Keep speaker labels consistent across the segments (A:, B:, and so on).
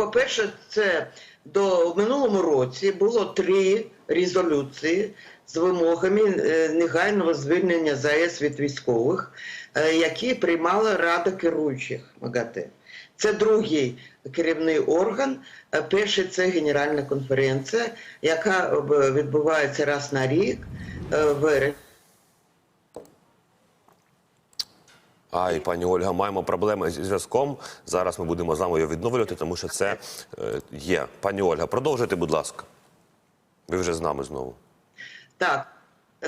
A: по-перше, це до в минулому році було три резолюції з вимогами е, негайного звільнення ЗАЕС від військових, е, які приймала Рада керуючих МАГАТЕ. Це другий керівний орган. Е, Перший це Генеральна конференція, яка відбувається раз на рік в
B: А, і пані Ольга, маємо проблеми зі зв'язком. Зараз ми будемо з вами його відновлювати, тому що це е, є. Пані Ольга, продовжуйте, будь ласка. Ви вже з нами знову.
A: Так,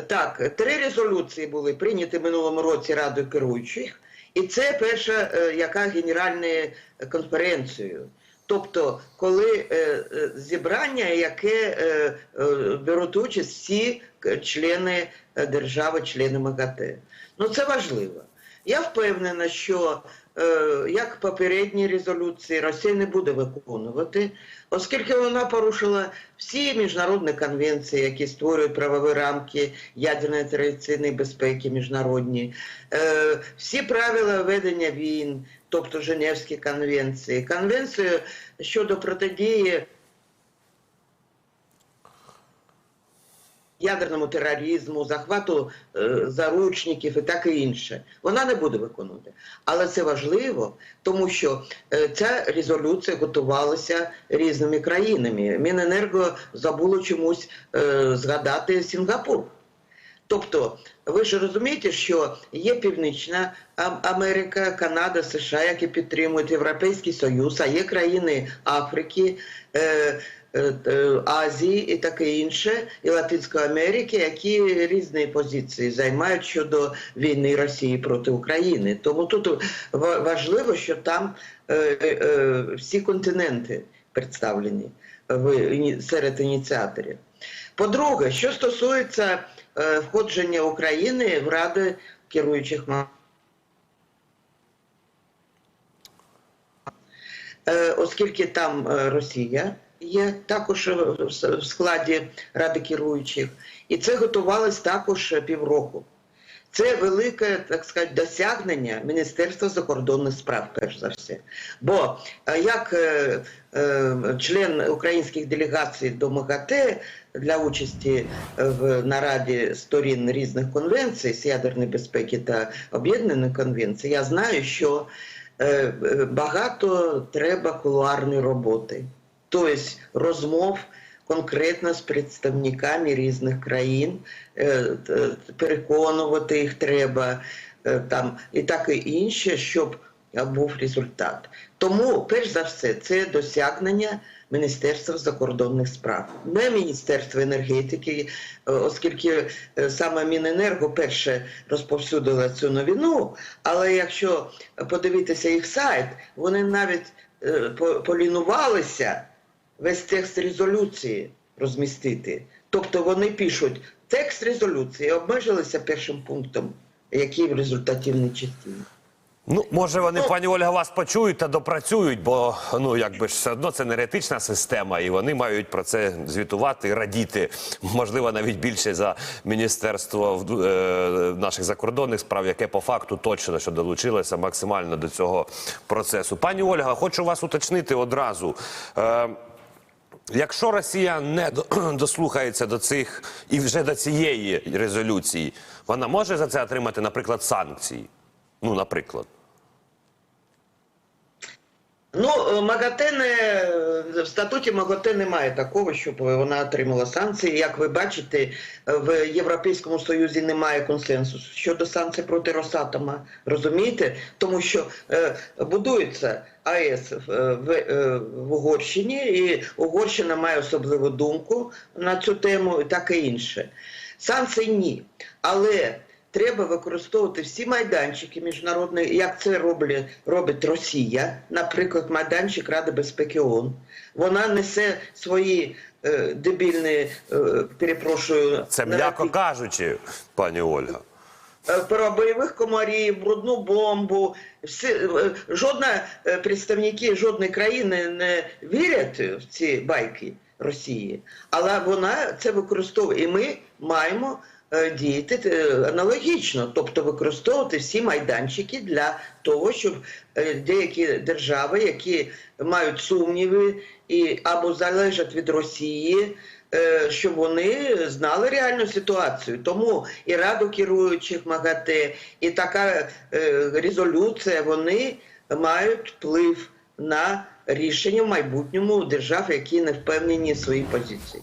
A: так, три резолюції були прийняті минулому році Радою керуючих, і це перша, е, яка генеральною конференцією. Тобто, коли е, е, зібрання, яке е, е, беруть участь всі члени держави, члени МАГАТЕ. Ну це важливо. Я впевнена, що е, як попередні резолюції Росія не буде виконувати, оскільки вона порушила всі міжнародні конвенції, які створюють правові рамки ядерної традиційної безпеки міжнародні, е, всі правила ведення війн, тобто Женевські конвенції, конвенцію щодо протидії ядерному тероризму, захвату е, заручників і таке інше. Вона не буде виконувати. Але це важливо, тому що е, ця резолюція готувалася різними країнами. Міненерго забуло чомусь е, згадати Сінгапур. Тобто, ви ж розумієте, що є Північна Америка, Канада, США, які підтримують Європейський Союз, а є країни Африки, е, Азії і таке інше, і Латинської Америки, які різні позиції займають щодо війни Росії проти України. Тому тут важливо, що там е, е, всі континенти представлені серед ініціаторів. По-друге, що стосується е, входження України в ради керуючих Е, оскільки там е, Росія є також е, в складі ради керуючих, і це готувалось також е, півроку. Це велике, так сказати, досягнення Міністерства закордонних справ, перш за все. Бо е, як е, е, член українських делегацій до МАГАТЕ для участі в нараді сторін різних конвенцій з ядерної безпеки та об'єднаних конвенцій, я знаю, що е, багато треба кулуарної роботи, тобто розмов конкретно з представниками різних країн, е, переконувати їх треба е, там і таке інше, щоб е, був результат. Тому, перш за все, це досягнення Міністерства закордонних справ, не Міністерство енергетики, е, оскільки е, саме Міненерго перше розповсюдило цю новину. Але якщо подивитися їх сайт, вони навіть е, полінувалися весь текст резолюції розмістити. Тобто вони пишуть текст резолюції, обмежилися першим пунктом, який в результативній частині.
B: Ну, може, вони,
A: Ну.
B: пані Ольга, вас почують та допрацюють, бо ну якби ж все одно це не етична система, і вони мають про це звітувати радіти. Можливо, навіть більше за міністерство е, наших закордонних справ, яке по факту точно що долучилося максимально до цього процесу. Пані Ольга, хочу вас уточнити одразу. Е, Якщо Росія не до- дослухається до цих і вже до цієї резолюції, вона може за це отримати, наприклад, санкції. Ну, наприклад.
A: Ну, е, МАГАТЕ не в статуті МАГАТЕ немає такого, щоб вона отримала санкції. Як ви бачите, в Європейському Союзі немає консенсусу щодо санкцій проти Росатома. Розумієте? Тому що е, будується АЕС в, в, е, в Угорщині, і Угорщина має особливу думку на цю тему, і таке інше. Санкцій ні. Але треба використовувати всі майданчики міжнародні, як це роблять, робить Росія, наприклад, майданчик Ради безпеки ООН. Вона несе свої е, дебільні, е, перепрошую,
B: Це м'яко кажучи, пані Ольга.
A: Е, про бойових комарів, брудну бомбу. Всі, е, жодна е, представники жодної країни не вірять в ці байки Росії, але вона це використовує. І ми маємо діяти е, аналогічно, тобто використовувати всі майданчики для того, щоб е, деякі держави, які мають сумніви і або залежать від Росії, е, щоб вони знали реальну ситуацію. Тому і раду керуючих МАГАТЕ, і така е, резолюція, вони мають вплив на рішення в майбутньому держав, які не впевнені в своїй позиції.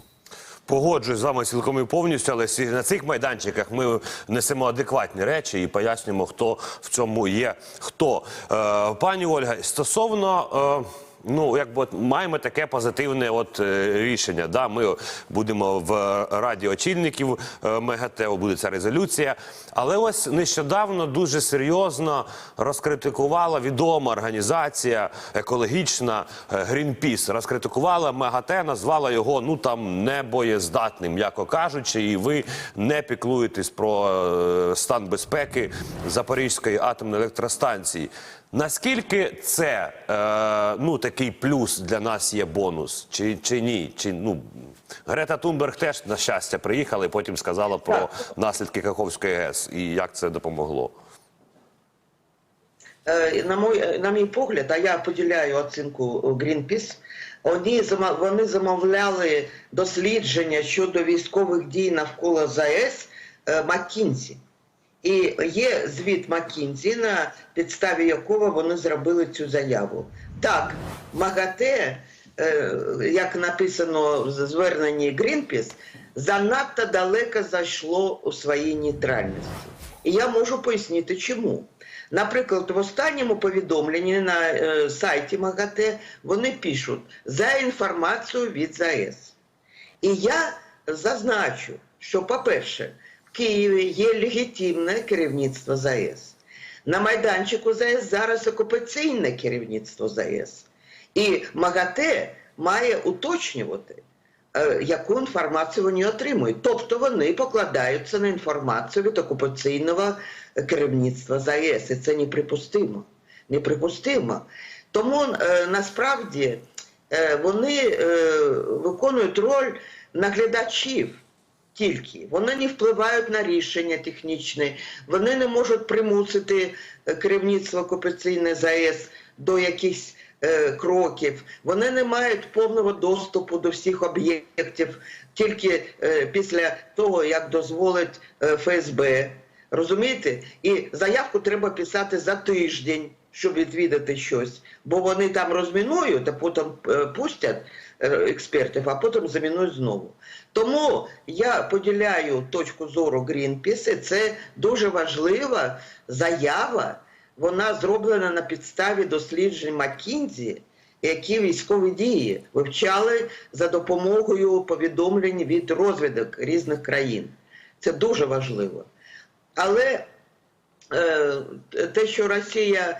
B: Погоджуюсь з вами цілком і повністю, але на цих майданчиках ми несемо адекватні речі і пояснюємо, хто в цьому є хто. Е, пані Ольга, стосовно. Е, Ну, якби от маємо таке позитивне от е, рішення. Да, ми будемо в раді очільників е, МГТ, буде ця резолюція. Але ось нещодавно дуже серйозно розкритикувала відома організація екологічна е, Greenpeace. Розкритикувала МАГАТЕ, назвала його ну там небоєздатним, м'яко кажучи, і ви не піклуєтесь про е, стан безпеки Запорізької атомної електростанції. Наскільки це е, ну такий плюс для нас є бонус, чи, чи ні? Чи ну Грета Тунберг теж на щастя приїхала і потім сказала про
A: Так.
B: наслідки Каховської ГЕС і як це допомогло.
A: Е, На мой, на мій погляд, а я поділяю оцінку Greenpeace, вони, вони замовляли дослідження щодо військових дій навколо ЗАЕС е, Маккінзі. І є звіт Маккінзі, на підставі якого вони зробили цю заяву. Так, МАГАТЕ, е, як написано в зверненні Greenpeace, занадто далеко зайшло у своїй нейтральності. І я можу пояснити, чому. Наприклад, в останньому повідомленні на е, сайті МАГАТЕ вони пишуть за інформацію від ЗАЕС. І я зазначу, що, по-перше, в Києві є легітимне керівництво ЗАЕС. На майданчику ЗАЕС зараз окупаційне керівництво ЗАЕС. І МАГАТЕ має уточнювати, е, яку інформацію вони отримують. Тобто вони покладаються на інформацію від окупаційного керівництва ЗАЕС. І це неприпустимо. Неприпустимо. Тому е, насправді е, вони виконують роль наглядачів тільки. Вони не впливають на рішення технічне, вони не можуть примусити е, керівництво окупаційної ЗАЕС до якихось е, кроків. Вони не мають повного доступу до всіх об'єктів тільки е, після того, як дозволить е, ФСБ. Розумієте? І заявку треба писати за тиждень, щоб відвідати щось. Бо вони там розмінують, а потім е, пустять е, експертів, а потім замінують знову. Тому я поділяю точку зору і це дуже важлива заява. Вона зроблена на підставі досліджень Маккінзі, які військові дії вивчали за допомогою повідомлень від розвідок різних країн. Це дуже важливо. Але е, те, що Росія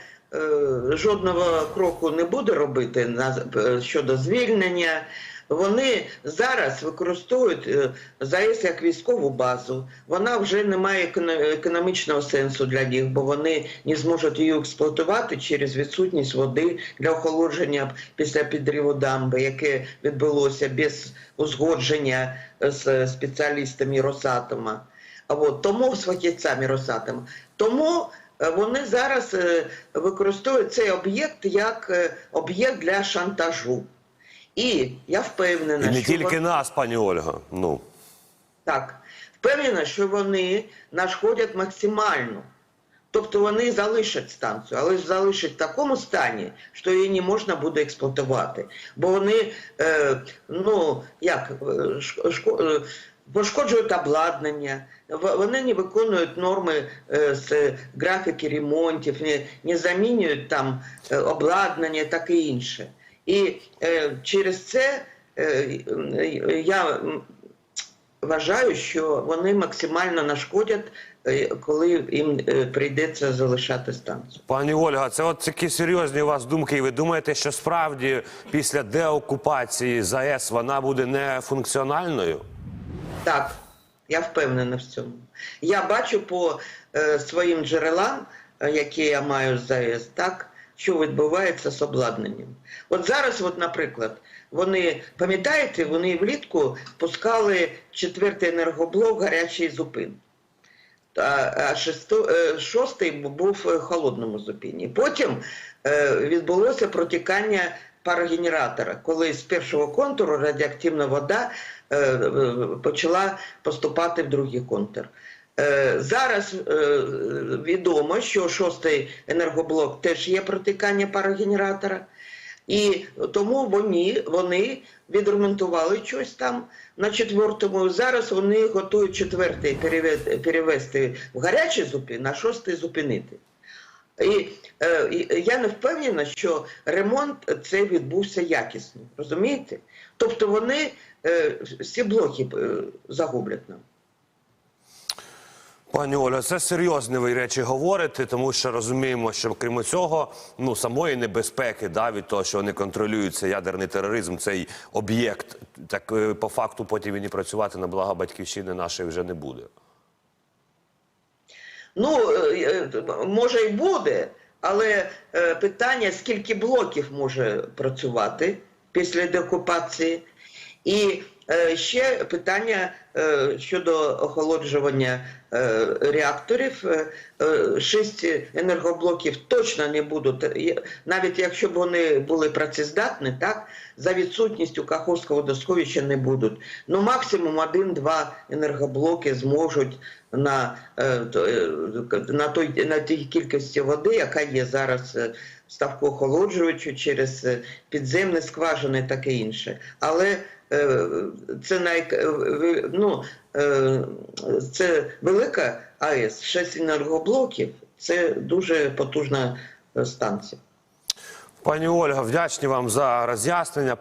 A: жодного кроку не буде робити на, е, щодо звільнення, вони зараз використовують е, ЗАЕС як військову базу. Вона вже не має економічного сенсу для них, бо вони не зможуть її експлуатувати через відсутність води для охолодження після підриву дамби, яке відбулося без узгодження з спеціалістами Росатома. А от, тому з фахівцями Росатома. Тому е, вони зараз е, використовують цей об'єкт як е, об'єкт для шантажу. І я впевнена,
B: І не
A: що
B: тільки
A: вони-
B: нас, пані Ольга. Ну
A: так, впевнена, що вони нашкодять максимально. Тобто вони залишать станцію, але ж залишать в такому стані, що її не можна буде експлуатувати. Бо вони, е, ну, як, е, шко- е, пошкоджують обладнання, вони не виконують норми е, з графіки ремонтів, не, не замінюють там е, обладнання, таке інше. І е, через це я вважаю, що вони максимально нашкодять, коли їм прийдеться залишати станцію.
B: Пані Ольга, це от такі серйозні у вас думки. І ви думаєте, що справді після деокупації ЗАЕС вона буде нефункціональною?
A: Так, я впевнена в цьому. Я бачу по е, своїм джерелам, е, які я маю з так, що відбувається з обладнанням. От зараз, от, наприклад, вони, пам'ятаєте, вони влітку пускали четвертий енергоблок гарячий зупин. А, е, шостий був в холодному зупині. Потім е, відбулося протікання парогенератора, коли з першого контуру радіоактивна вода е, е, почала поступати в другий контур. Е, Зараз е, відомо, що шостий енергоблок теж є протікання парогенератора. І тому вони, вони відремонтували щось там на четвертому. Зараз вони готують четвертий переве- перевести в гарячий зупин, а шостий зупинити. І е, я не впевнена, що ремонт цей відбувся якісно. Розумієте? Тобто вони е, всі блоки е, загублять нам.
B: Пані Оля, це серйозні ви речі говорите, тому що розуміємо, що крім цього, ну самої небезпеки, да, від того, що вони контролюють цей ядерний тероризм, цей об'єкт, так е, по факту потім він і працювати на благо батьківщини нашої вже не буде.
A: Ну, е, е, може і буде, але е, питання, скільки блоків може працювати після деокупації. І ще питання е, щодо охолоджування е, реакторів. Е, е, Шість енергоблоків точно не будуть, е, навіть якщо б вони були працездатні, так, за відсутністю Каховського водосховища не будуть. Ну, максимум один-два енергоблоки зможуть на, е, е, на, той, на тій кількості води, яка є зараз е, ставку охолоджувачу через е, підземні скважини, таке інше. Але е, це най, е, ну, е, це велика АЕС, 6 енергоблоків, це дуже потужна е, станція.
B: Пані Ольга, вдячні вам за роз'яснення.